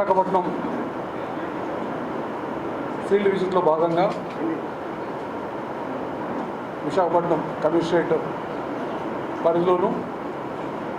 Visakhapatnam field విజిట్లో భాగంగా Visakhapatnam commissionerate పరిధిలోను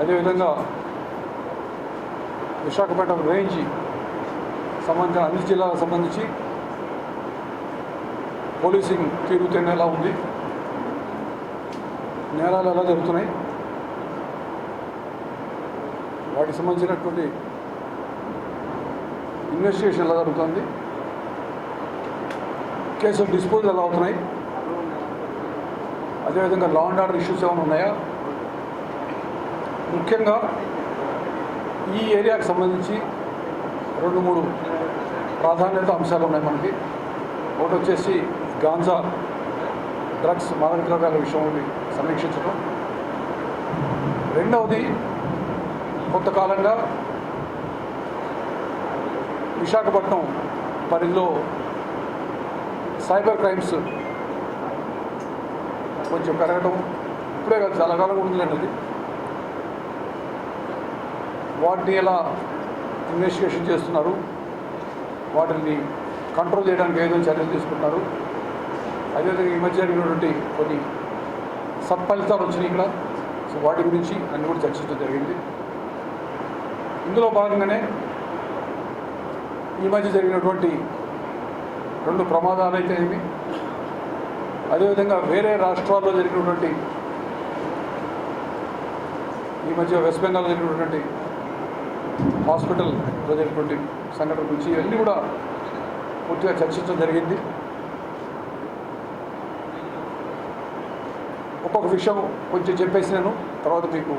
అదేవిధంగా Visakhapatnam range సంబంధించిన అన్ని జిల్లాలకు సంబంధించి పోలీసింగ్ తీరుతేనే ఎలా ఉంది. నేరాలు ఎలా జరుగుతున్నాయి? వాటికి సంబంధించినటువంటి ఇన్వెస్టిగేషన్ ఎలా జరుగుతుంది? కేసులు డిస్పోజల్ ఎలా అవుతున్నాయి? అదేవిధంగా లా అండ్ ఆర్డర్ ఇష్యూస్ ఏమైనా ఉన్నాయా? ముఖ్యంగా ఈ ఏరియాకి సంబంధించి రెండు మూడు ప్రాధాన్యత అంశాలు ఉన్నాయి మనకి. ఒకటి వచ్చేసి గాంజా డ్రగ్స్ మాదక ద్రవ్యాల విషయంలో సమీక్షించడం. రెండవది కొంతకాలంగా విశాఖపట్నం పరిధిలో సైబర్ క్రైమ్స్ కొంచెం పెరగడం ఇప్పుడే కాదు చాలా కాలం ఉంటుందండి అది వాటిని ఎలా ఇన్వెస్టిగేషన్ చేస్తున్నారు? వాటిని కంట్రోల్ చేయడానికి ఏదో చర్యలు తీసుకుంటున్నారు? అదేవిధంగా ఈ మధ్య జరిగినటువంటి కొన్ని సత్ఫలితాలు వచ్చినాయి ఇక్కడ. సో వాటి గురించి అన్నీ కూడా చర్చించడం జరిగింది. ఇందులో భాగంగానే ఈ మధ్య జరిగినటువంటి రెండు ప్రమాదాలు అయితే ఏమి అదేవిధంగా వేరే రాష్ట్రాల్లో జరిగినటువంటి ఈ మధ్య వెస్ట్ బెంగాల్లో జరిగినటువంటి హాస్పిటల్లో జరిగినటువంటి సంఘటన గురించి ఇవన్నీ కూడా పూర్తిగా చర్చించడం జరిగింది. ఒక్కొక్క విషయం కొంచెం చెప్పేసి నేను తర్వాత మీకు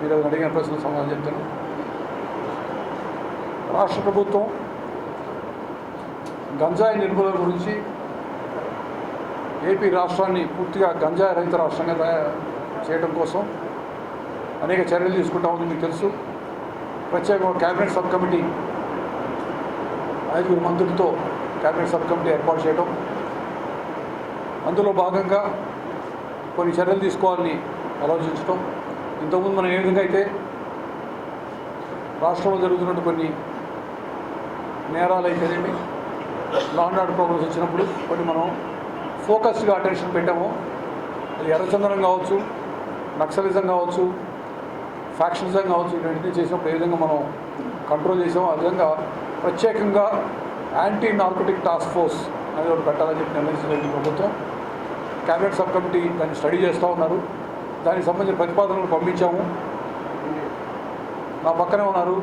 మీరు అడిగిన ప్రశ్నలు సమాధానం చెప్తాను. రాష్ట్ర ప్రభుత్వం గంజాయి నిర్మూలన గురించి ఏపీ రాష్ట్రాన్ని పూర్తిగా గంజాయి రహిత రాష్ట్రంగా తయారు చేయడం కోసం అనేక చర్యలు తీసుకుంటా ఉంది మీకు తెలుసు. ప్రత్యేక క్యాబినెట్ సబ్ కమిటీ ఐదుగురు మంత్రులతో క్యాబినెట్ సబ్ కమిటీ ఏర్పాటు చేయడం. అందులో భాగంగా కొన్ని చర్యలు తీసుకోవాలని ఆలోచించడం. ఇంతకుముందు మనం ఏ విధంగా అయితే రాష్ట్రంలో జరుగుతున్నట్టు కొన్ని నేరాలు అయితేనేమి లా అండ్ ఆర్డర్ ప్రాబ్లమ్స్ వచ్చినప్పుడు కొన్ని మనం ఫోకస్డ్గా అటెన్షన్ పెట్టాము. అది ఎర్రచందనం కావచ్చు నక్సలిజం కావచ్చు ఫ్యాక్షనిజం కావచ్చు ఇవన్నీ చేసినప్పుడు ఏ విధంగా మనం కంట్రోల్ చేసామో ఆ విధంగా ప్రత్యేకంగా యాంటీ నార్కోటిక్ టాస్క్ ఫోర్స్ అనేది ఒకటి పెట్టాలని చెప్పి నిర్ణయించిన ప్రభుత్వం. క్యాబినెట్ సబ్ కమిటీ దాన్ని స్టడీ చేస్తూ ఉన్నారు. దానికి సంబంధించిన ప్రతిపాదనలు పంపించాము. నా పక్కనే ఉన్నారు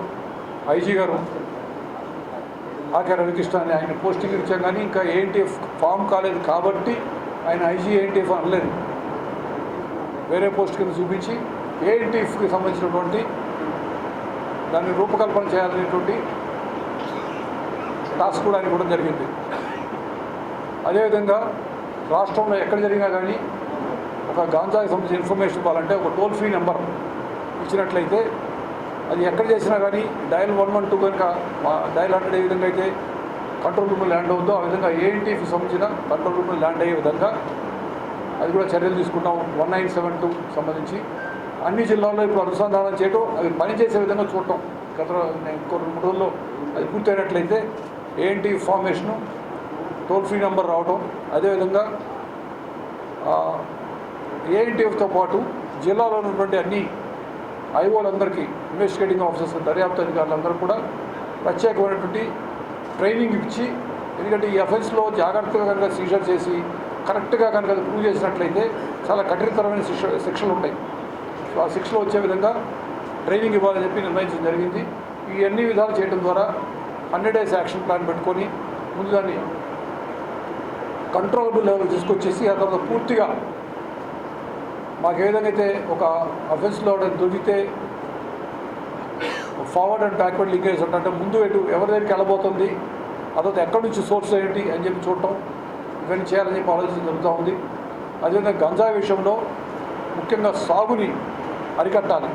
ఐజీ గారు. ఆకే రవికృష్ణ అని ఆయన పోస్టింగ్ ఇచ్చాం కానీ ఇంకా ఏఎన్టీఎఫ్ ఫామ్ కాలేదు కాబట్టి ఆయన ఐజీ ఏఎన్టీఎఫ్ అనలేదు. వేరే పోస్ట్ కింద చూపించి ఏఎన్టీఎఫ్కి సంబంధించినటువంటి దాన్ని రూపకల్పన చేయాలనేటువంటి టాస్క్ కూడా ఆయన కూడా జరిగింది. అదేవిధంగా రాష్ట్రంలో ఎక్కడ జరిగినా కానీ ఒక గాంజాకి సంబంధించిన ఇన్ఫర్మేషన్ ఇవ్వాలంటే ఒక టోల్ ఫ్రీ నెంబర్ ఇచ్చినట్లయితే అది ఎక్కడ చేసినా కానీ డయల్ వన్ వన్ టూ కనుక డయల్ హండ్రెడ్ ఏ విధంగా అయితే కంట్రోల్ రూమ్లో ల్యాండ్ అవుతుందో ఆ విధంగా ఏఎన్టీకి సంబంధించిన కంట్రోల్ రూమ్లో ల్యాండ్ అయ్యే విధంగా అది కూడా చర్యలు తీసుకుంటాం. వన్ నైన్ సెవెన్ టూ సంబంధించి. అన్ని జిల్లాల్లో ఇప్పుడు అనుసంధానం చేయడం అవి పనిచేసే విధంగా చూడటం. గత ఇంకో రెండు మూడు రోజుల్లో అది పూర్తయినట్లయితే ANT formation toll free number రావటం. అదేవిధంగా ఏఎన్టీఎఫ్తో పాటు జిల్లాలో ఉన్నటువంటి అన్ని ఐఓలందరికీ ఇన్వెస్టిగేటింగ్ ఆఫీసర్స్ దర్యాప్తు అధికారులందరూ కూడా ప్రత్యేకమైనటువంటి ట్రైనింగ్ ఇచ్చి ఎందుకంటే ఈ ఎఫెన్స్లో జాగ్రత్తగా కనుక సీజర్ చేసి కరెక్ట్గా కనుక ప్రూవ్ చేసినట్లయితే చాలా కఠినతరమైన శిక్ష శిక్షలు ఉంటాయి. సో ఆ శిక్షలు వచ్చే విధంగా ట్రైనింగ్ ఇవ్వాలని చెప్పి నిర్ణయించడం జరిగింది. ఈ అన్ని విధాలు చేయడం ద్వారా హండ్రెడ్ డేస్ యాక్షన్ ప్లాన్ పెట్టుకొని ముందు దాన్ని కంట్రోలబుల్ లెవెల్ తీసుకొచ్చేసి ఆ తర్వాత పూర్తిగా మాకు ఏ విధంగా అయితే ఒక అఫెన్స్లో దొరికితే ఫార్వర్డ్ అండ్ బ్యాక్వర్డ్ లింకేజ్ అంటే ముందు ఎటు ఎవరి దగ్గరికి వెళ్ళబోతుంది ఆ తర్వాత ఎక్కడి నుంచి సోర్స్ ఏంటి అని చెప్పి చూడటం. ఇవన్నీ చేయాలని చెప్పి ఆలోచన జరుగుతూ ఉంది. అదేవిధంగా గంజాయి విషయంలో ముఖ్యంగా సాగుని అరికట్టాలి.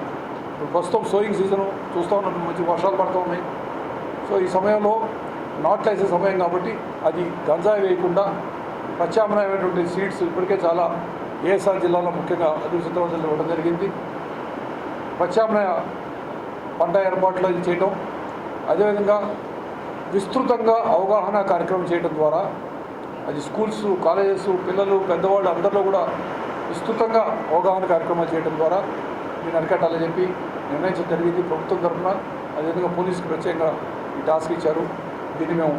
ప్రస్తుతం సోయింగ్ సీజన్ చూస్తూ ఉన్నాం మంచి వర్షాలు పడుతూ ఉన్నాయి. సో ఈ సమయంలో నాట్లు వేసే సమయం కాబట్టి అది గంజాయి వేయకుండా ప్రత్యామ్నాయమైనటువంటి సీడ్స్ ఇప్పటికే చాలా ఏఎస్ఆర్ జిల్లాలో ముఖ్యంగా అభివృద్ధి ఇవ్వడం జరిగింది. ప్రత్యామ్నాయ పంట ఏర్పాట్లు అది చేయటం అదేవిధంగా విస్తృతంగా అవగాహన కార్యక్రమం చేయడం ద్వారా అది స్కూల్స్ కాలేజెస్ పిల్లలు పెద్దవాళ్ళు అందరిలో కూడా విస్తృతంగా అవగాహన కార్యక్రమాలు చేయడం ద్వారా దీన్ని అరికట్టాలని చెప్పి నిర్ణయించడం జరిగింది. ప్రభుత్వం తరఫున అదేవిధంగా పోలీసుకి ప్రత్యేకంగా ఈ టాస్క్ ఇచ్చారు. దీన్ని మేము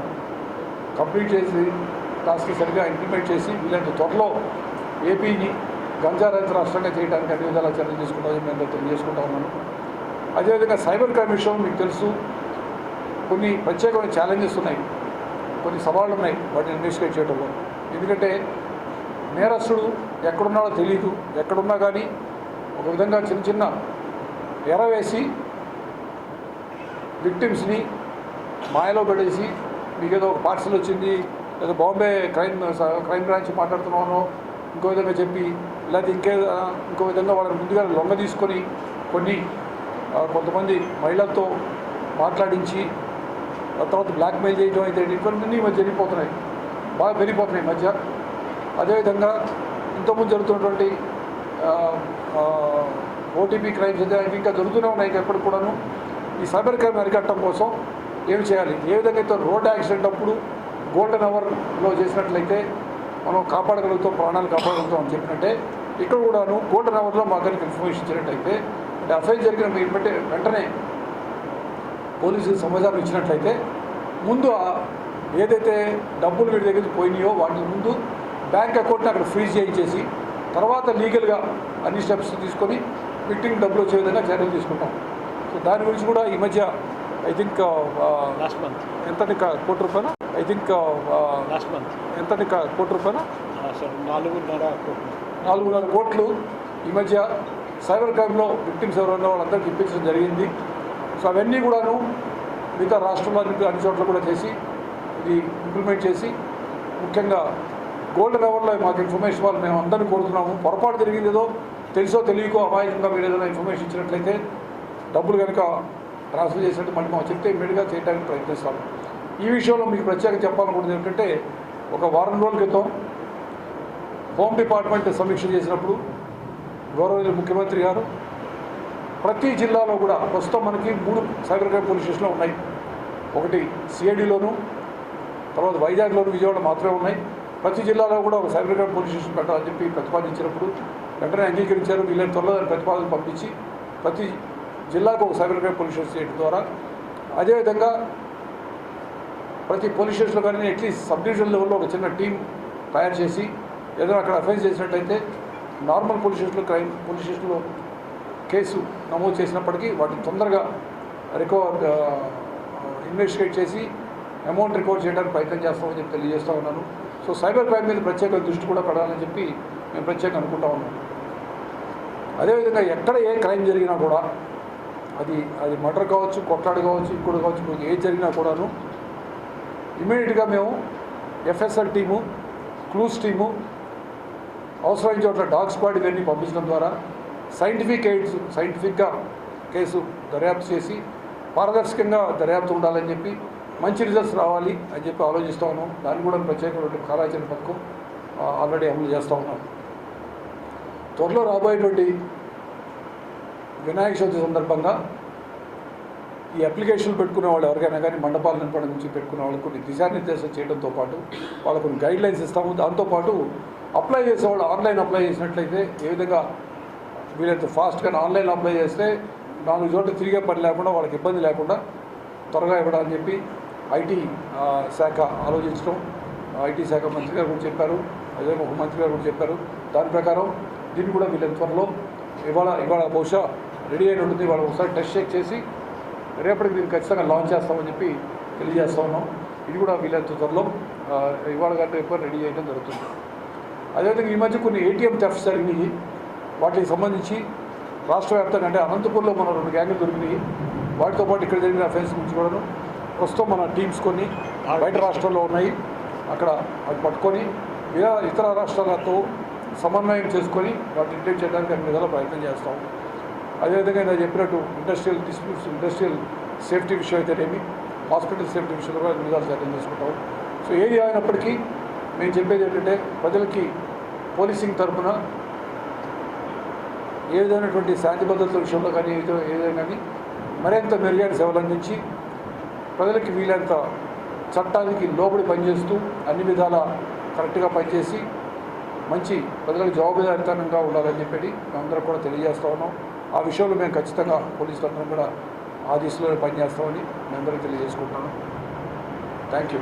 కంప్లీట్ చేసి టాస్క్ సరిగా ఇంప్లిమెంట్ చేసి వీళ్ళంత త్వరలో ఏపీని గంజా రహిత రాష్ట్రంగా చేయడానికి అన్ని విధాల చర్యలు తీసుకుంటామని మేము తెలియజేసుకుంటా ఉన్నాను అదేవిధంగా సైబర్ క్రైమ్ విషయం మీకు తెలుసు. కొన్ని ప్రత్యేకమైన ఛాలెంజెస్ ఉన్నాయి. కొన్ని సవాళ్ళు ఉన్నాయి వాటిని ఇన్వెస్టిగేట్ చేయడంలో. ఎందుకంటే నేరస్తుడు ఎక్కడున్నాడో తెలియదు ఎక్కడున్నా కానీ ఒక విధంగా చిన్న చిన్న ఎరవేసి విక్టిమ్స్ని మాయలో పెట్టేసి మీకు ఏదో ఒక పార్సల్ వచ్చింది లేదా బాంబే క్రైమ్ క్రైమ్ బ్రాంచ్ మాట్లాడుతున్నాను ఇంకో విధంగా చెప్పి లేకపోతే ఇంకే ఇంకో విధంగా వాళ్ళని ముందుగా లొంగ తీసుకొని కొన్ని కొంతమంది మహిళలతో మాట్లాడించి ఆ తర్వాత బ్లాక్మెయిల్ చేయడం అయితే ఇవన్నీ మధ్య జరిగిపోతున్నాయి. బాగా పెరిగిపోతున్నాయి మధ్య. అదేవిధంగా ఇంతకుముందు జరుగుతున్నటువంటి ఓటీపీ క్రైమ్స్ అయితే ఇంకా జరుగుతూనే ఉన్నాయి ఎప్పుడు ఎప్పటికి కూడాను. ఈ సైబర్ క్రైమ్ అరికట్టడం కోసం ఏమి చేయాలి? ఏ విధంగా అయితే రోడ్ యాక్సిడెంట్ అప్పుడు గోల్డెన్ అవర్లో చేసినట్లయితే మనం కాపాడగలుగుతాం ప్రాణాలు కాపాడగలుగుతాం అని చెప్పినట్టే ఇక్కడ కూడాను గోల్డెన్ అవర్లో మాకు కనుక ఇన్ఫర్మేషన్ ఇచ్చినట్టయితే అంటే అఫైర్ జరిగిన బట్టే వెంటనే పోలీసులు సమాచారం ఇచ్చినట్లయితే ముందు ఏదైతే డబ్బులు వీడి దగ్గర పోయినాయో వాటిని ముందు బ్యాంక్ అకౌంట్ని అక్కడ ఫ్రీజ్ చేయించేసి తర్వాత లీగల్గా అన్ని స్టెప్స్ తీసుకొని విక్టింగ్ డబ్బులు వచ్చే విధంగా చర్యలు తీసుకుంటాం. సో దాని గురించి కూడా ఈ మధ్య ఐ థింక్ లాస్ట్ మంత్ ఎంతటి క- కోటి రూపాయలు? ఐ థింక్ లాస్ట్ మంత్ ఎంతటి క- కోటి రూపాయలు? సార్ నాలుగున్నర కోట్లు. నాలుగున్నర కోట్లు. ఈ మధ్య సైబర్ క్రైమ్లో విక్టిమ్స్ ఎవరైనా వాళ్ళందరికీ ఇప్పించడం జరిగింది. సో అవన్నీ కూడాను మిగతా రాష్ట్రంలో అన్ని చోట్ల కూడా చేసి ఇది ఇంప్లిమెంట్ చేసి ముఖ్యంగా గోల్డెన్ అవర్లో మాకు ఇన్ఫర్మేషన్ వాళ్ళు మేము అందరినీ కోరుతున్నాము. పొరపాటు జరిగింది ఏదో తెలుసో తెలియకో అమాయకంగా మీరు ఏదైనా ఇన్ఫర్మేషన్ ఇచ్చినట్లయితే డబ్బులు కనుక ట్రాన్స్ఫర్ చేసినట్టు మళ్ళీ మాకు చెప్తే ఇమ్మీడియట్గా చేయడానికి ప్రయత్నిస్తాము. ఈ విషయంలో మీకు ప్రత్యేకంగా చెప్పాలనుకుంటుంది ఏంటంటే ఒక వారం రోజుల క్రితం హోమ్ డిపార్ట్మెంట్ సమీక్ష చేసినప్పుడు గౌరవ ముఖ్యమంత్రి గారు ప్రతి జిల్లాలో కూడా ప్రస్తుతం మనకి మూడు సైబర్ క్రైమ్ పోలీస్ స్టేషన్లు ఉన్నాయి. ఒకటి సిఐడిలోను తర్వాత వైజాగ్లోను విజయవాడ మాత్రమే ఉన్నాయి. ప్రతి జిల్లాలో కూడా ఒక సైబర్ క్రైమ్ పోలీస్ స్టేషన్ పెట్టాలని చెప్పి ప్రతిపాదించినప్పుడు వెంటనే అంగీకరించారు. వీళ్ళని త్వరలో దాని ప్రతిపాదన పంపించి ప్రతి జిల్లాకు ఒక సైబర్ క్రైమ్ పోలీస్ స్టేషన్ చేయడం ద్వారా అదేవిధంగా ప్రతి పోలీస్ స్టేషన్లో కానీ అట్లీస్ట్ సబ్ డివిజన్ లెవెల్లో ఒక చిన్న టీం తయారు చేసి ఏదైనా అక్కడ అఫెన్స్ చేసినట్టయితే నార్మల్ పోలీస్ స్టేషన్లో క్రైమ్ పోలీస్ స్టేషన్లో కేసు నమోదు చేసినప్పటికీ వాటిని తొందరగా రికవర్ ఇన్వెస్టిగేట్ చేసి అమౌంట్ రికవర్ చేయడానికి ప్రయత్నం చేస్తామని చెప్పి తెలియజేస్తూ ఉన్నాను. సో సైబర్ క్రైమ్ మీద ప్రత్యేక దృష్టి కూడా పడాలని చెప్పి మేము ప్రత్యేకంగా అనుకుంటా ఉన్నాం. అదేవిధంగా ఎక్కడ ఏ క్రైమ్ జరిగినా కూడా అది అది మర్డర్ కావచ్చు కొట్లాడు కావచ్చు ఇంకోటి కావచ్చు ఏది జరిగినా కూడాను ఇమీడియట్గా మేము ఎఫ్ఎస్ఎల్ టీము క్లూస్ టీము అవసరమైన చోట్ల డాగ్ స్క్వాడ్ ఇవన్నీ పంపించడం ద్వారా సైంటిఫిక్ ఎయిడ్స్ సైంటిఫిక్గా కేసు దర్యాప్తు చేసి పారదర్శకంగా దర్యాప్తు ఉండాలని చెప్పి మంచి రిజల్ట్స్ రావాలి అని చెప్పి ఆలోచిస్తూ ఉన్నాం. దాన్ని కూడా ప్రత్యేకమైనటువంటి కార్యాచరణ పథకం ఆల్రెడీ అమలు చేస్తూ ఉన్నాం. త్వరలో రాబోయేటువంటి వినాయక చవితి సందర్భంగా ఈ అప్లికేషన్లు పెట్టుకునే వాళ్ళు ఎవరికైనా కానీ మండపాల నింపడం నుంచి పెట్టుకునే వాళ్ళకు కొన్ని దిశానిర్దేశం చేయడంతో పాటు వాళ్ళకు కొన్ని గైడ్ లైన్స్ ఇస్తాము దాంతోపాటు అప్లై చేసేవాళ్ళు ఆన్లైన్ అప్లై చేసినట్లయితే ఏ విధంగా వీలైతే ఫాస్ట్గా ఆన్లైన్ అప్లై చేస్తే నాలుగు చోట్ల తిరిగే పని లేకుండా వాళ్ళకి ఇబ్బంది లేకుండా త్వరగా ఇవ్వడానికి చెప్పి ఐటీ శాఖ ఆలోచించడం. ఐటీ శాఖ మంత్రి గారు కూడా చెప్పారు. అదే ఒక మంత్రి గారు కూడా చెప్పారు. దాని ప్రకారం దీన్ని కూడా వీళ్ళ త్వరలో ఇవాళ ఇవాళ బహుశా రెడీ అయిన ఉంటుంది వాళ్ళు ఒకసారి టెస్ట్ చెక్ చేసి రేపటికి దీన్ని ఖచ్చితంగా లాంచ్ చేస్తామని చెప్పి తెలియజేస్తా ఉన్నాం. ఇది కూడా వీలైనంత త్వరలో ఇవాళ కంటే ఎక్కువ రెడీ చేయడం జరుగుతుంది. అదేవిధంగా ఈ మధ్య కొన్ని ఏటీఎం థెఫ్ట్స్ జరిగినాయి. వాటికి సంబంధించి రాష్ట్ర వ్యాప్తంగా అంటే అనంతపూర్లో మన రెండు గ్యాంగ్లు దొరికినాయి. వాటితో పాటు ఇక్కడ జరిగిన అఫెన్స్ గురించి కూడాను ప్రస్తుతం మన టీమ్స్ కొన్ని బయట రాష్ట్రాల్లో ఉన్నాయి. అక్కడ అవి పట్టుకొని ఇతర ఇతర రాష్ట్రాలతో సమన్వయం చేసుకొని వాటిని ఇంటెక్ట్ చేయడానికి అన్ని విధాలా ప్రయత్నం చేస్తాం. అదేవిధంగా నేను చెప్పినట్టు ఇండస్ట్రియల్ డిస్ప్యూట్స్ ఇండస్ట్రియల్ సేఫ్టీ విషయం అయితేనేమి హాస్పిటల్ సేఫ్టీ విషయంలో కూడా నిజాలు విధాలు చర్యలు తీసుకుంటాం సో ఏది అయినప్పటికీ మేము చెప్పేది ఏంటంటే ప్రజలకి పోలీసింగ్ తరఫున ఏ విధమైనటువంటి శాంతి భద్రతల విషయంలో కానీ ఏదైనా కానీ మరింత మెరుగైన సేవలు అందించి ప్రజలకి వీలైనంత చట్టానికి లోబడి పనిచేస్తూ అన్ని విధాల కరెక్ట్గా పనిచేసి మంచి ప్రజలకు జవాబుదారితనంగా ఉండాలని చెప్పి మేమందరం కూడా తెలియజేస్తూ ఉన్నాం. ఆ విషయంలో మేము ఖచ్చితంగా పోలీసులందరం కూడా ఆ దిశలో పనిచేస్తామని మేమందరం తెలియజేసుకుంటున్నాను. Thank you